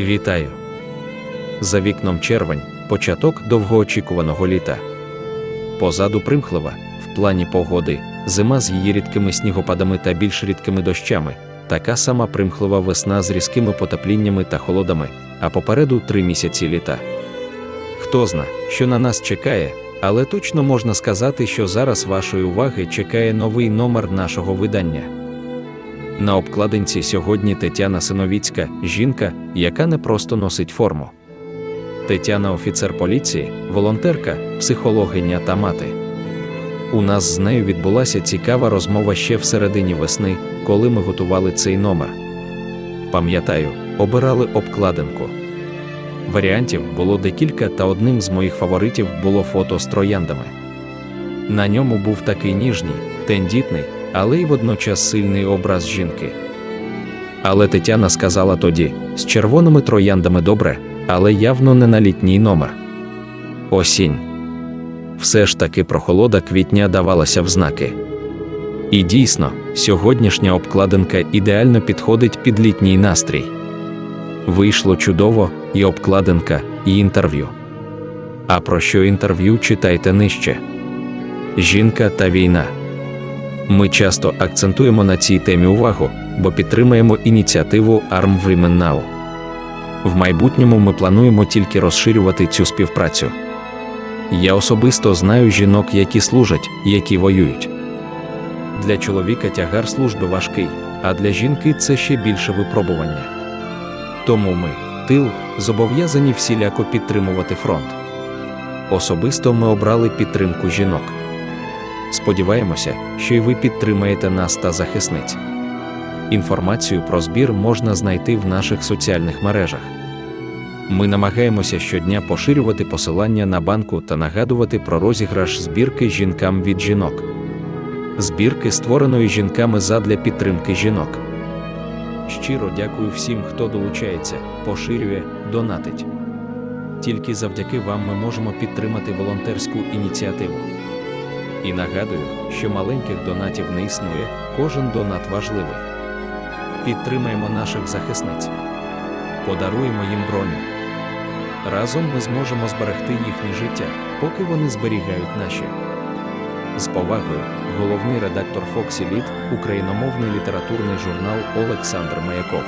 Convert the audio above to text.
Вітаю! За вікном червень, початок довгоочікуваного літа. Позаду примхлива, в плані погоди, зима з її рідкими снігопадами та більш рідкими дощами, така сама примхлива весна з різкими потепліннями та холодами, а попереду три місяці літа. Хто зна, що на нас чекає, але точно можна сказати, що зараз вашої уваги чекає новий номер нашого видання. На обкладинці сьогодні Тетяна Синовіцька, жінка, яка не просто носить форму. Тетяна офіцер поліції, волонтерка, психологиня та мати. У нас з нею відбулася цікава розмова ще в середині весни, коли ми готували цей номер. Пам'ятаю, обирали обкладинку. Варіантів було декілька, та одним з моїх фаворитів було фото з трояндами. На ньому був такий ніжний, тендітний, але й водночас сильний образ жінки. Але Тетяна сказала тоді: з червоними трояндами добре, але явно не на літній номер. Осінь. Все ж таки прохолода квітня давалася в знаки. І дійсно, сьогоднішня обкладинка ідеально підходить під літній настрій. Вийшло чудово, і обкладинка, і інтерв'ю. А про що інтерв'ю читайте нижче. Жінка та війна. Ми часто акцентуємо на цій темі увагу, бо підтримуємо ініціативу Arm Women Now. В майбутньому ми плануємо тільки розширювати цю співпрацю. Я особисто знаю жінок, які служать, які воюють. Для чоловіка тягар служби важкий, а для жінки це ще більше випробування. Тому ми, тил, зобов'язані всіляко підтримувати фронт. Особисто ми обрали підтримку жінок. Сподіваємося, що й ви підтримаєте нас та захисниць. Інформацію про збір можна знайти в наших соціальних мережах. Ми намагаємося щодня поширювати посилання на банку та нагадувати про розіграш збірки жінкам від жінок. Збірки створеної жінками задля підтримки жінок. Щиро дякую всім, хто долучається, поширює, донатить. Тільки завдяки вам ми можемо підтримати волонтерську ініціативу. І нагадую, що маленьких донатів не існує, кожен донат важливий. Підтримаємо наших захисниць, подаруємо їм броню. Разом ми зможемо зберегти їхнє життя, поки вони зберігають наші. З повагою, головний редактор Foxy Lit, україномовний літературний журнал Олександр Маяков.